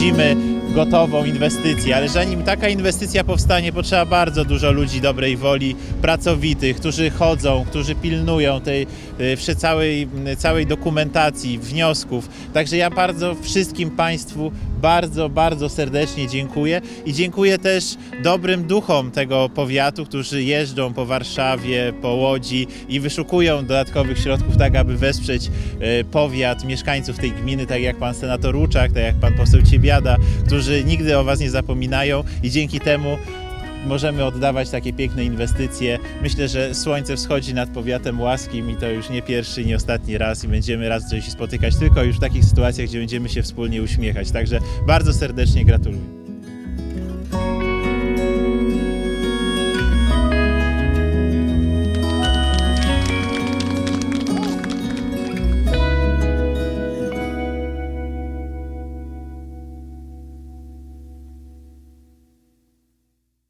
widzimy gotową inwestycję, ale zanim taka inwestycja powstanie, potrzeba bardzo dużo ludzi dobrej woli, pracowitych, którzy chodzą, którzy pilnują tej y, wszy- całej, całej dokumentacji, wniosków. Także ja bardzo wszystkim Państwu bardzo, bardzo serdecznie dziękuję i dziękuję też dobrym duchom tego powiatu, którzy jeżdżą po Warszawie, po Łodzi i wyszukują dodatkowych środków, tak aby wesprzeć e, powiat, mieszkańców tej gminy, tak jak pan senator Ruczak, tak jak pan poseł Ciebiada, którzy nigdy o was nie zapominają i dzięki temu możemy oddawać takie piękne inwestycje. Myślę, że słońce wschodzi nad powiatem łaskim i to już nie pierwszy, nie ostatni raz i będziemy raz się spotykać tylko już w takich sytuacjach, gdzie będziemy się wspólnie uśmiechać. Także bardzo serdecznie gratuluję.